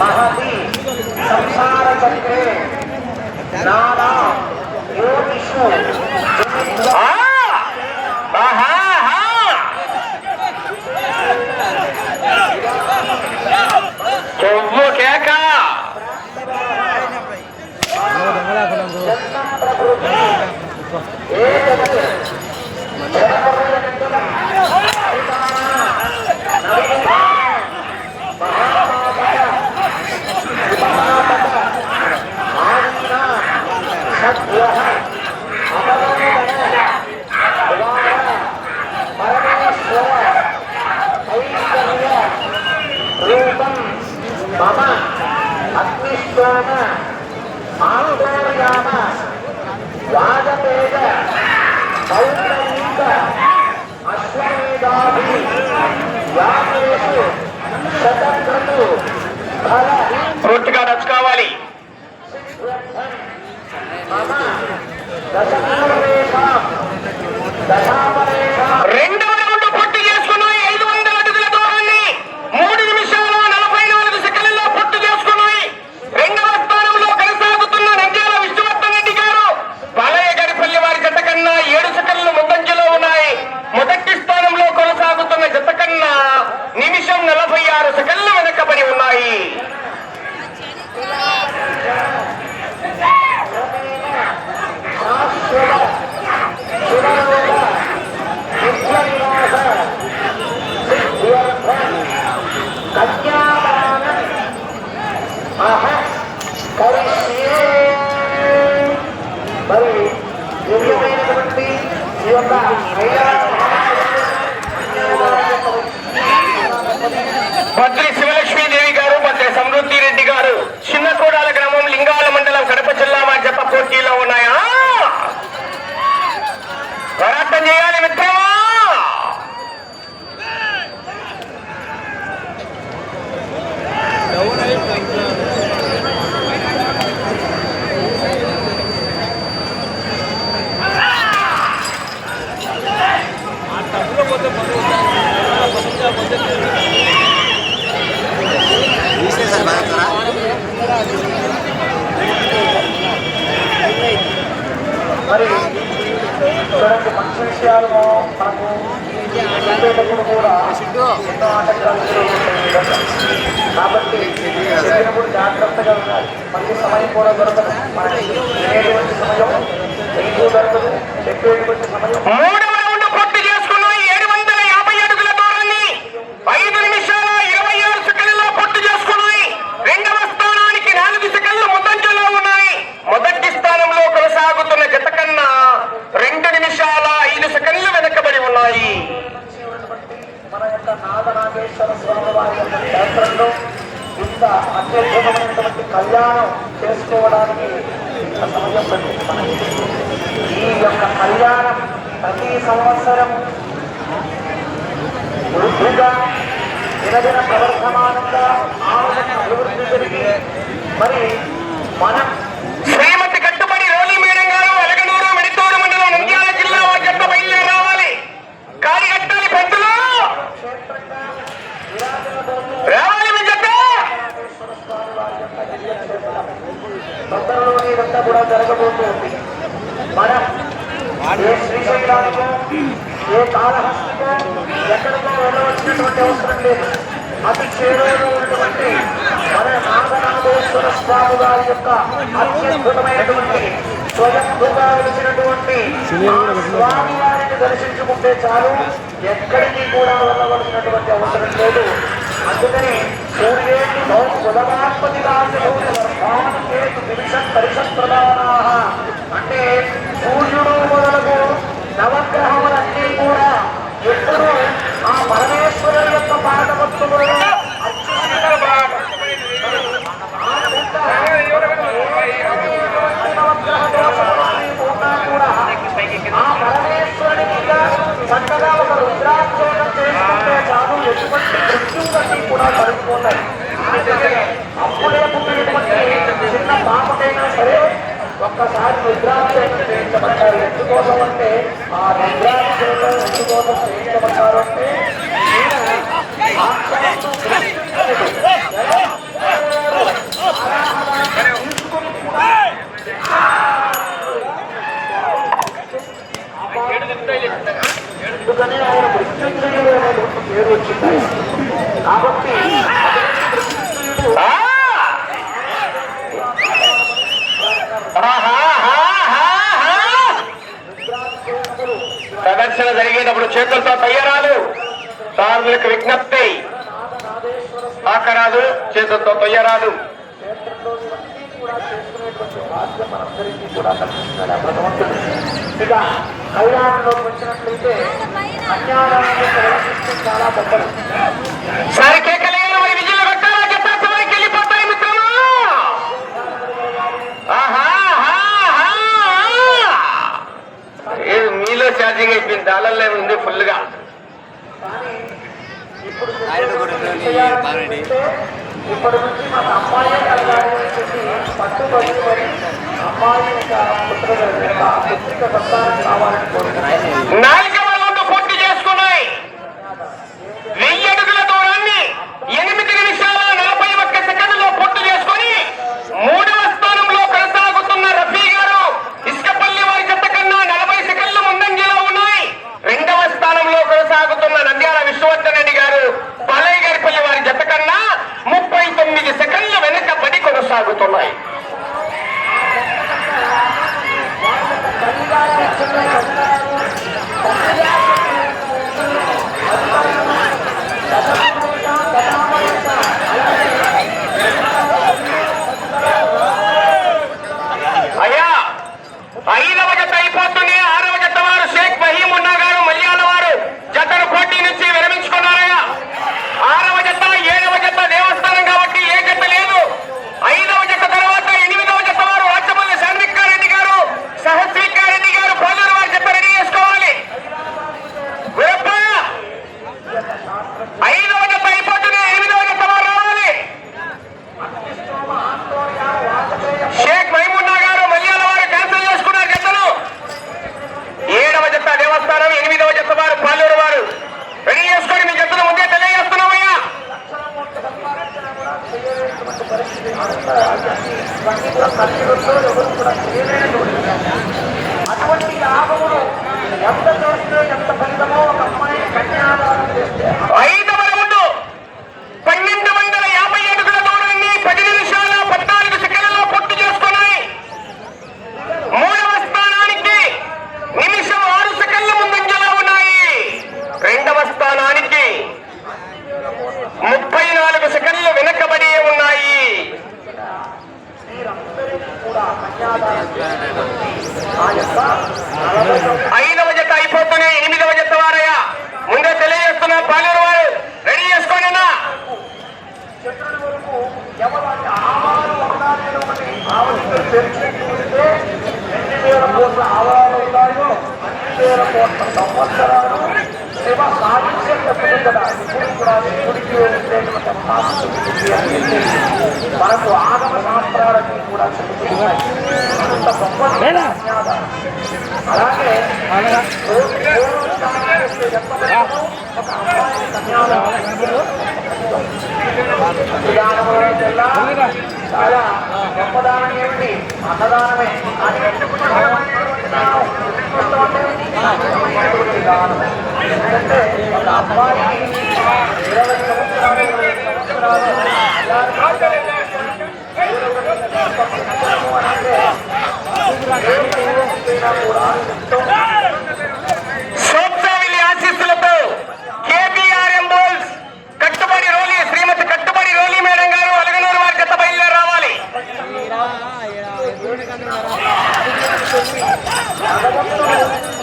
महति संसार चक्रे नाना योगिषु కొవ్వు కేక ఏ మమ అగ్నిష్టోమ మాంగోయామ వాజపేద పౌరంగ అశ్వమేధాభి యాగేషు శతక్రతు ఫల పూర్తిగా రెండు Patricia. చూడండి మంచి విషయాలు మనకు చెప్పేటప్పుడు కూడా ఎన్నో ఆటంకాలు కాబట్టి చెప్పినప్పుడు జాగ్రత్తగా ఉండాలి. మళ్ళీ సమయం కూడా దొరకదు. మనకి వినేటువంటి సమయం ఎక్కువ దొరకదు. చెప్పేటువంటి సమయం వెంకటేశ్వర స్వామి వారి క్షేత్రంలో ఇంత అత్యద్భుతమైనటువంటి కళ్యాణం చేసుకోవడానికి ఇంత సమయం పట్టింది. ఈ యొక్క కళ్యాణం ప్రతి సంవత్సరం వృద్ధిగా దినదిన ప్రవర్ధమానంగా ఆలోచన అభివృద్ధి జరిగి మరి మనం క్షణాలలో ఇదంతా కూడా జరగబోతుంది. మనం ఏ శ్రీశైలానికో ఏ కాళహస్తికో ఎక్కడికో వెళ్ళవలసినటువంటి అవసరం లేదు. అతి చేరువలో ఉన్నటువంటి మన నాగనాథేశ్వర స్వామి వారి యొక్క అత్యద్భుతమైనటువంటి స్వయంభుగా వచ్చినటువంటి స్వామి వారిని దర్శించుకుంటే చాలు ఎక్కడికి కూడా వెళ్ళవలసినటువంటి అవసరం లేదు. అందుకని సూర్యేటి బుధమాత్మతి రాజు పరిషత్ ప్రధానా. అంటే సూర్యుడు మొదలకు నవగ్రహములన్నీ కూడా ఎప్పుడు ఆ పరమేశ్వరుడు యొక్క పాదవత్తులను నవగ్రహ దోషములు కూడా ఆ పరమేశ్వరుడికి చక్కగా పాపకైనా సరే ఒక్కసారి రుద్రాభిషేకం చేయించబడ్డారు ఎందుకోసం అంటే ఆ రుద్రాభిషేకం ఎందుకోసం చేయించబడ్డారు అంటే. అందుకనే ఆయన మృత్యుంజయుడు అనేటువంటి పేరు వచ్చింది కాబట్టి మృత్యుంజయుడు ఆ! ఆహాహాహాహా! ప్రదర్శన జరిగేటప్పుడు చేతులతో తొయ్యరాదు. సార్లకు విజ్ఞప్తి. ఆకరాదు చేతులతో తొయ్యరాదు. ఇక కళ్యాణంలోకి వచ్చినట్లయితే చాలా గొప్పది ఛార్జింగ్ అయిపోయింది దానిలో ఉంది ఫుల్గా ఇప్పటి నుంచి మన అమ్మాయి అమ్మాయి కావాలని మీరందరికీ కూడా ఐదవ జత అయిపోతూనే ఎనిమిదవ జత వారయ్యా. ముందే తెలియజేస్తున్నా పాలేరు వారు రెడీ చేసుకోండి అన్నా. ఎన్ని వేల కోట్ల ఆవాలు ఉన్నాయో అన్ని వేల కోట్ల సంవత్సరాలు శివ సాధించే తప్పదు కదా ఇప్పుడు కూడా శివుడికి ఉండేటువంటి మహాశక్తి అనేది మనకు ఆగమ శాస్త్రాలకి కూడా అంత గొప్ప. అలాగే చాలా గొప్పదానం ఏమిటి అన్నదానమే కానీ ஒரு ஆள்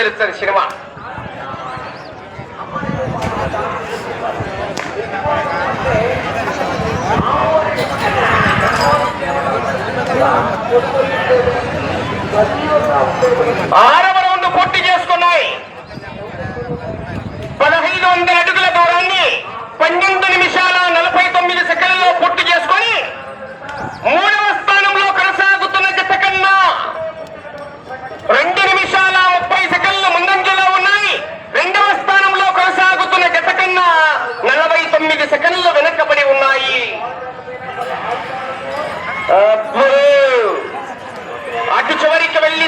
తెలుస్తుంది సినిమా. ఆరవ రౌండ్ పూర్తి చేసుకున్నాయి. పదహైదు వందల అడుగుల దూరాన్ని పన్నెండు నిమిషాల నలభై తొమ్మిది సెకండ్లలో పూర్తి చేసుకొని మూడు సెకండ్లు వెనకబడి ఉన్నాయి. అటు చివరికి వెళ్ళి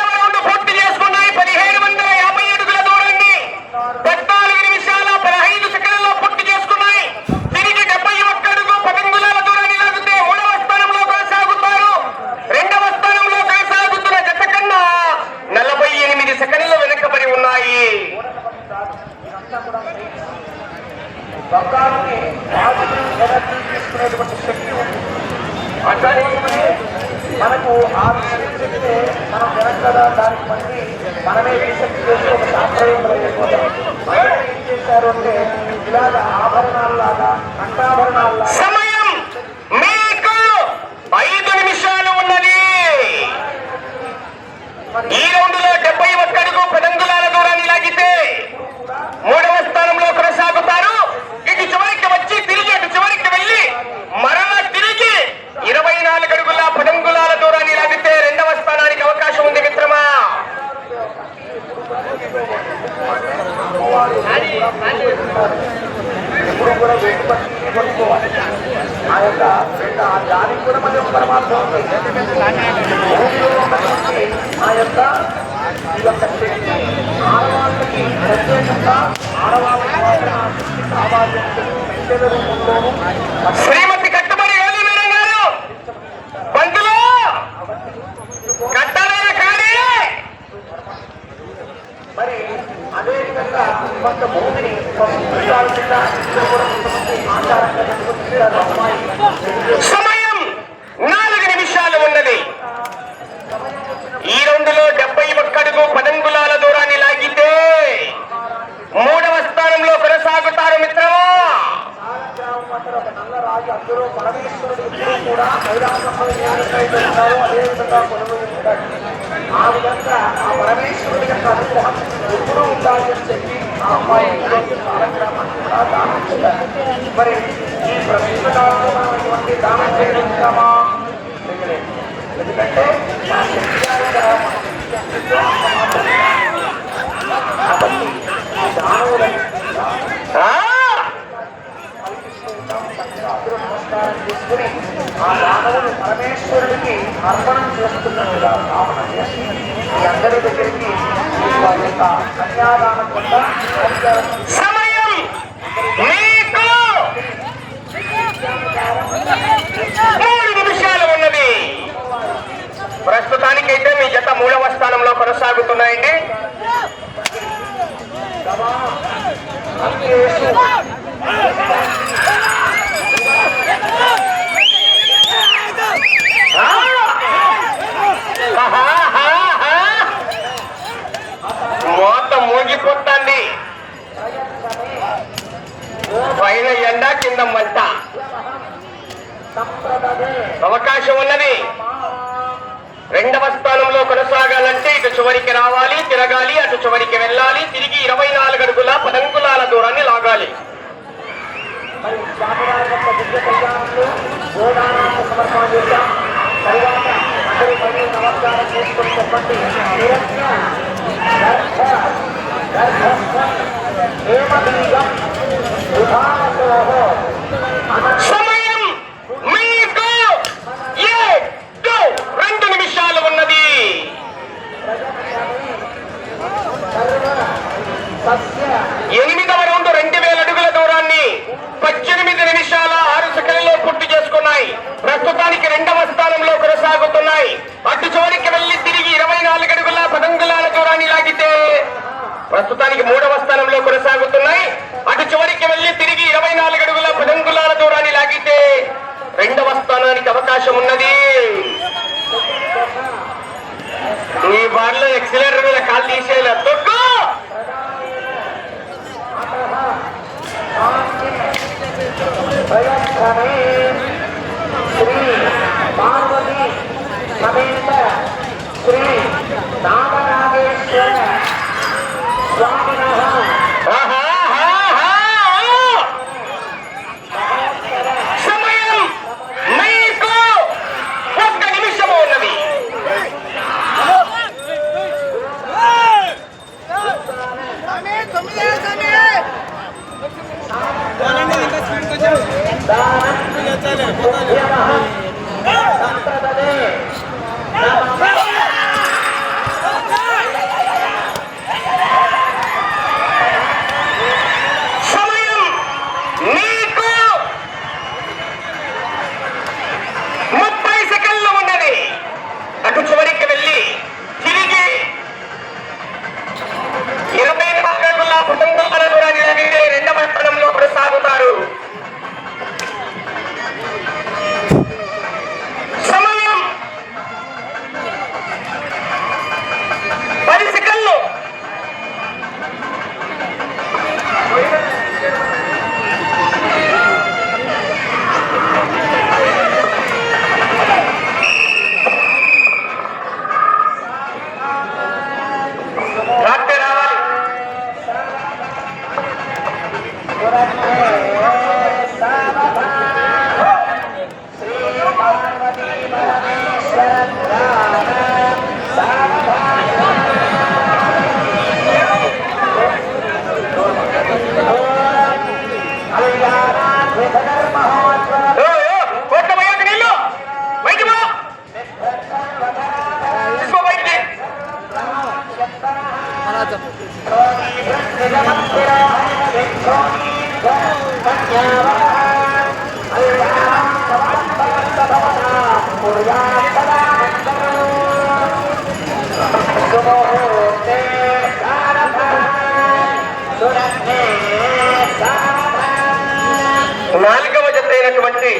జనానికి తీసుకునేటువంటి శక్తి ఉంది. అట్లాగే మనకు ఆ విషయం చెప్తే మనం వెనకాల దానికి మళ్ళీ మనమే రీసెర్చ్ చేసి ఒక సాంప్రదాయం ఏం చేశారు అంటే ఇలాగ ఆభరణాల్లాగా కంఠాభరణాల్లాగా ఐదు మరి ఎప్పుడు కూడా వేడి పట్టి ఆ యొక్క ఆ దానికి కూడా మనం పరమాత్మ ఆ యొక్క ఈ యొక్క శక్తి ఆడవాళ్ళకి ప్రత్యేకంగా ఆడవాళ్ళకి కావాలి రూపంలోనూ ಮತ್ತು ಭೂಮಿ ಸಂಸ್ಕೃತಿ ಆಗುತ್ತಿಲ್ಲ ಆಚಾರ ಸಮಯ ಎಂದು మరి ఈ ప్రతిష్టాత్మకమైనటువంటి దానం చేయడం ఇస్తామా ఎందుకంటే దానవులని అవతారం తీసుకుని ఆ రాములను పరమేశ్వరుడికి అర్పణం చేస్తున్నట్టుగా భావన చేసి మీ అందరి దగ్గరికి వారి యొక్క కన్యాదానం వల్ల ప్రస్తుతానికైతే మీ జత మూడవ స్థానంలో కొనసాగుతున్నాయండి. Come. రెండవ స్థానంలో కొనసాగాలంటే ఇటు చివరికి రావాలి తిరగాలి అటు చివరికి వెళ్ళాలి తిరిగి ఇరవై నాలుగు అడుగుల పదంకులాల దూరాన్ని లాగాలి. సమర్పణ నాలుగవ జతైనటువంటి